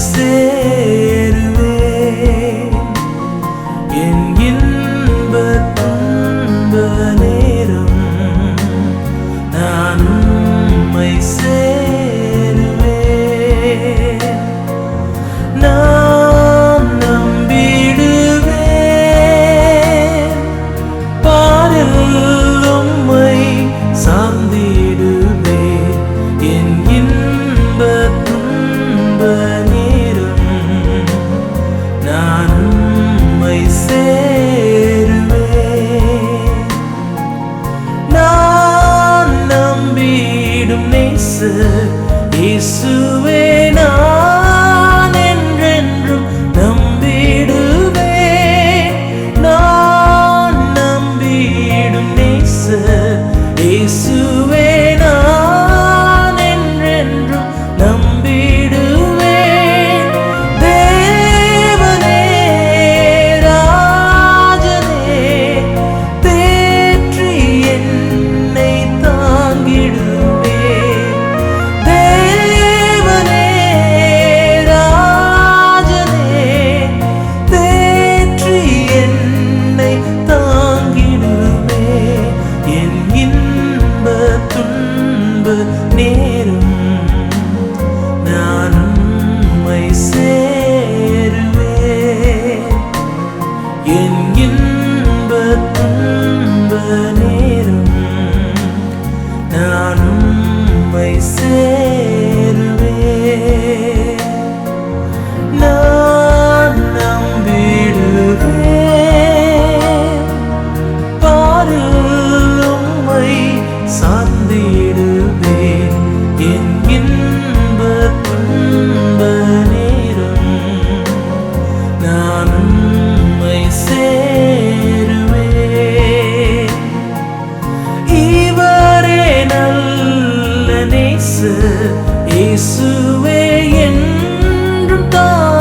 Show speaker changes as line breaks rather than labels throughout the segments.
Sit. இயேசு இயேசுவே நான். இயேசு இயேசுவே என்றும் தான்.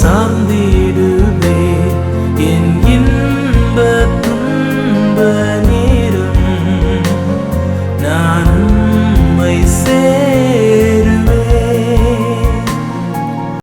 சார்ந்திடுவே என் இன்ப துன்ப